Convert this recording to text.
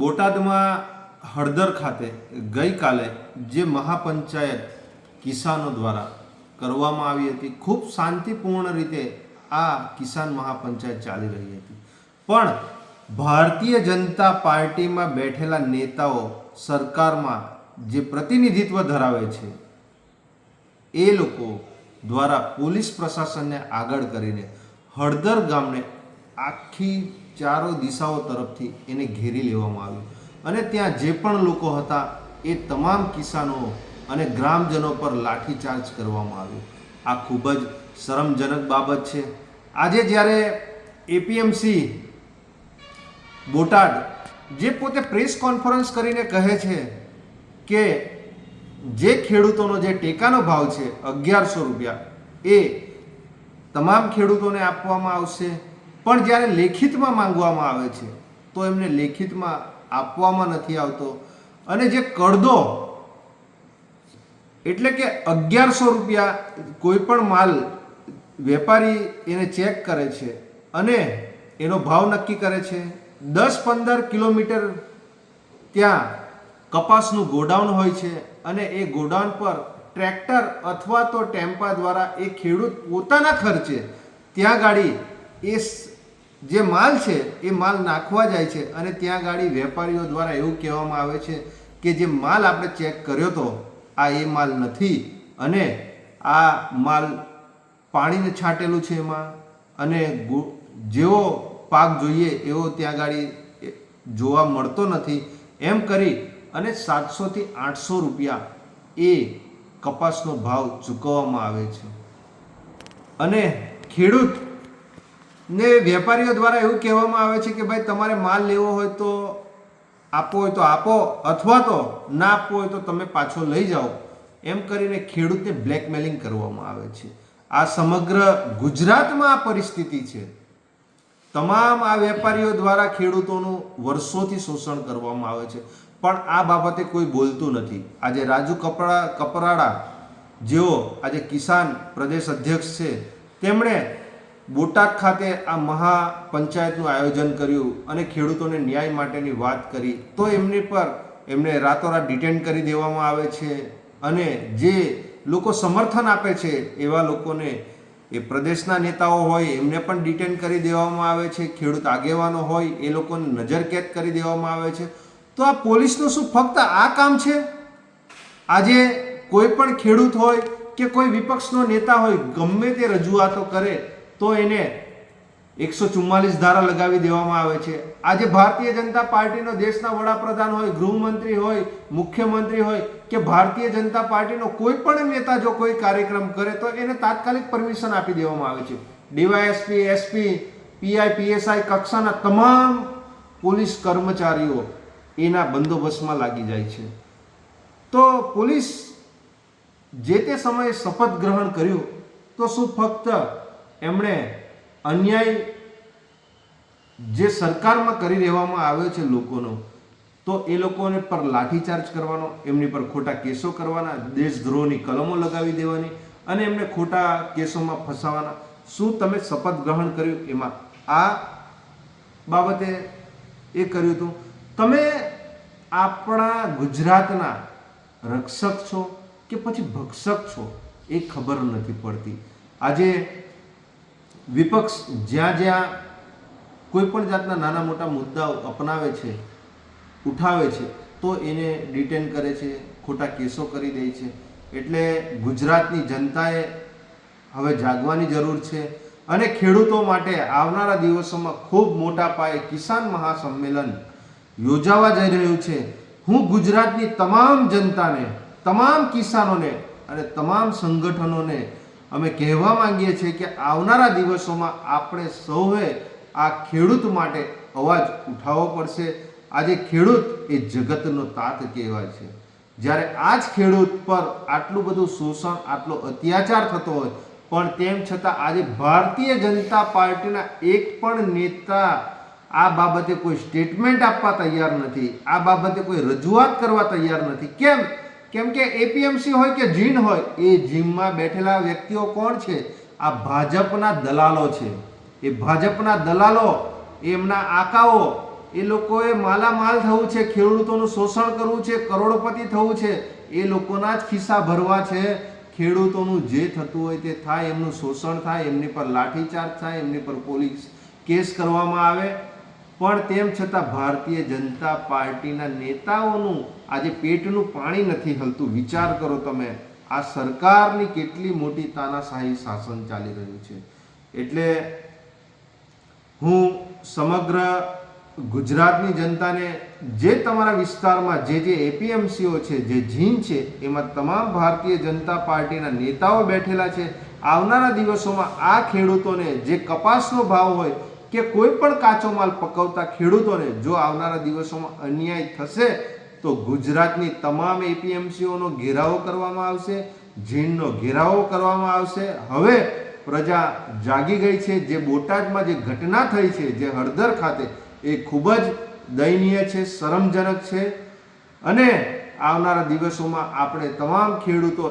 બોટાદમાં હળદર ખાતે ગઈકાલે જે મહાપંચાયત કિસાનો દ્વારા કરવામાં આવી હતી, ખૂબ શાંતિપૂર્ણ રીતે આ કિસાન મહાપંચાયત ચાલી રહી હતી. પણ ભારતીય જનતા પાર્ટીમાં બેઠેલા નેતાઓ સરકારમાં જે પ્રતિનિધિત્વ ધરાવે છે, એ લોકો દ્વારા પોલીસ પ્રશાસનને આગળ કરીને હળદર ગામને આખી ચારો દિશાઓ તરફથી એને ઘેરી લેવામાં આવ્યું. અને ત્યાં જે પણ લોકો હતા, એ તમામ કિસાનો અને ગ્રામજનો પર લાઠીચાર્જ કરવામાં આવ્યું. આ ખૂબ જ શરમજનક બાબત છે. આજે જ્યારે એપીએમસી બોટાદ, જે પોતે પ્રેસ કોન્ફરન્સ કરીને કહે છે કે જે ખેડૂતોનો જે ટેકાનો ભાવ છે અગિયારસો રૂપિયા, એ તમામ ખેડૂતોને આપવામાં આવશે. પણ જ્યારે લેખિતમાં માંગવામાં આવે છે, તો એમને લેખિતમાં આપવામાં નથી આવતો. અને જે કડદો, એટલે કે અગિયારસો રૂપિયા કોઈ પણ માલ વેપારી એને ચેક કરે છે અને એનો ભાવ નક્કી કરે છે. દસ પંદર કિલોમીટર ત્યાં કપાસનું ગોડાઉન હોય છે અને એ ગોડાઉન પર ટ્રેક્ટર અથવા તો ટેમ્પા દ્વારા એ ખેડૂત પોતાના ખર્ચે ત્યાં ગાડી એ જે માલ છે, એ માલ નાખવા જાય છે અને ત્યાં ગાડી વેપારીઓ દ્વારા એવું કહેવામાં આવે છે કે જે માલ આપણે ચેક કર્યો તો આ એ માલ નથી અને આ માલ પાણીને છાંટેલું છે એમાં અને જેવો પાક જોઈએ એવો ત્યાં ગાડી જોવા મળતો નથી. એમ કરી અને સાતસોથી આઠસો રૂપિયા એ કપાસનો ભાવ ચૂકવવામાં આવે છે. અને ખેડૂત ને વેપારીઓ દ્વારા એવું કહેવામાં આવે છે કે ભાઈ તમારે માલ લેવો હોય તો આપવો હોય તો આપો, અથવા તો ના આપવો હોય તો તમે પાછો લઈ જાઓ. એમ કરીને ખેડૂતને બ્લેકમેલિંગ કરવામાં આવે છે. આ સમગ્ર ગુજરાતમાં આ પરિસ્થિતિ છે. તમામ આ વેપારીઓ દ્વારા ખેડૂતોનું વર્ષોથી શોષણ કરવામાં આવે છે. પણ આ બાબતે કોઈ બોલતું નથી. આજે રાજુ કપડા કપરાડા જેઓ આજે કિસાન પ્રદેશ અધ્યક્ષ છે, તેમણે બોટાદ ખાતે આ મહાપંચાયતનું આયોજન કર્યું અને ખેડૂતોને ન્યાય માટેની વાત કરી. તો એમની પર એમને રાતોરાત ડિટેન કરી દેવામાં આવે છે અને જે લોકો સમર્થન આપે છે એવા લોકોને, એ પ્રદેશના નેતાઓ હોય, એમને પણ ડિટેન કરી દેવામાં આવે છે. ખેડૂત આગેવાનો હોય, એ લોકોને નજરકેદ કરી દેવામાં આવે છે. તો આ પોલીસનું શું ફક્ત આ કામ છે? આજે કોઈ પણ ખેડૂત હોય કે કોઈ વિપક્ષનો નેતા હોય, ગમે તે રજૂઆતો કરે તો એને એકસો ચુમ્માલીસ ધારા લગાવી દેવામાં આવે છે. આજે ભારતીય જનતા પાર્ટીનો દેશના વડાપ્રધાન હોય, ગૃહમંત્રી હોય, મુખ્યમંત્રી હોય કે ભારતીય જનતા પાર્ટીનો કોઈ પણ નેતા જો કોઈ કાર્યક્રમ કરે તો એને તાત્કાલિક પરમિશન આપી દેવામાં આવે છે. ડીવાયએસપી, એસપી, પીઆઈ, પીએસઆઈ કક્ષાના તમામ પોલીસ કર્મચારીઓ એના બંદોબસ્તમાં લાગી જાય છે. તો પોલીસ જે તે સમયે શપથ ગ્રહણ કર્યું તો શું ફક્ત એમણે અન્યાય જે સરકારમાં કરી દેવામાં આવ્યો છે લોકોનો, તો એ લોકોને પર લાઠીચાર્જ કરવાનો, એમની પર ખોટા કેસો કરવાના, દેશદ્રોહની કલમો લગાવી દેવાની અને એમને ખોટા કેસોમાં ફસાવાના. શું તમે શપથ ગ્રહણ કર્યું? એમાં આ બાબતે એ કર્યું હતું. તમે આપણા ગુજરાતના રક્ષક છો કે પછી ભક્ષક છો? એ ખબર નથી પડતી. આજે વિપક્ષ જ્યાં જ્યાં કોઈ પણ જાતના નાના મોટા મુદ્દાઓ અપનાવે છે, ઉઠાવે છે, તો એને ડિટેન કરે છે, ખોટા કેસો કરી દે છે. એટલે ગુજરાતની જનતાએ હવે જાગવાની જરૂર છે અને ખેડૂતો માટે આવનારા દિવસોમાં ખૂબ મોટા પાયે કિસાન મહાસંમેલન યોજાવા જઈ રહ્યું છે. હું ગુજરાતની તમામ જનતાને, તમામ કિસાનોને અને તમામ સંગઠનોને અમે કહેવા માંગીએ છીએ કે આવનારા દિવસોમાં આપણે સૌએ આ ખેડૂત માટે અવાજ ઉઠાવવો પડશે. આજે ખેડૂત એ જગતનો તાત કહેવાય છે. જ્યારે આ જ ખેડૂત પર આટલું બધું શોષણ, આટલો અત્યાચાર થતો હોય, પણ તેમ છતાં આજે ભારતીય જનતા પાર્ટીના એક પણ નેતા આ બાબતે કોઈ સ્ટેટમેન્ટ આપવા તૈયાર નથી, આ બાબતે કોઈ રજૂઆત કરવા તૈયાર નથી. કેમ? કેમ કે એપીએમસી હોય કે જીન હોય, એ જીમમાં બેઠેલા વ્યક્તિઓ કોણ છે? આ ભાજપના દલાલો છે. એ ભાજપના દલાલો, એમના આકાઓ, એ લોકોએ માલામાલ થવું છે, ખેડૂતોનું શોષણ કરવું છે, કરોડપતિ થવું છે, એ લોકોના જ ખિસ્સા ભરવા છે. ખેડૂતોનું જે થતું હોય તે થાય, એમનું શોષણ થાય, એમની પર લાઠીચાર્જ થાય, એમની પર પોલીસ કેસ કરવામાં આવે. પણ તેમ છતાં ભારતીય જનતા પાર્ટીના નેતાઓનું આજે પેટનું પાણી નથી હલતું. વિચાર કરો તમે, આ સરકારની કેટલી મોટી તાનાશાહી શાસન ચાલી રહ્યું છે. એટલે હું સમગ્ર ગુજરાતની જનતાને જે તમારા વિસ્તારમાં જે જે એપીએમસીઓ છે, જે જીન છે, એમાં તમામ ભારતીય જનતા પાર્ટીના નેતાઓ બેઠેલા છે. આવનારા દિવસોમાં આ ખેડૂતોને જે કપાસનો ભાવ હોય કે કોઈ પણ કાચો માલ પકવતા ખેડૂતોને જો આવનારા દિવસોમાં અન્યાય થશે, તો ગુજરાતની તમામ એપીએમસીઓનો ઘેરાવો કરવામાં આવશે જીનનો ઘેરાવો કરવામાં આવશે. હવે પ્રજા જાગી ગઈ છે. જે બોટાદમાં જે ઘટના થઈ છે, જે હળદર ખાતે, એ ખૂબ જ દયનીય છે, શરમજનક છે. અને આવનારા દિવસોમાં આપણે તમામ ખેડૂતો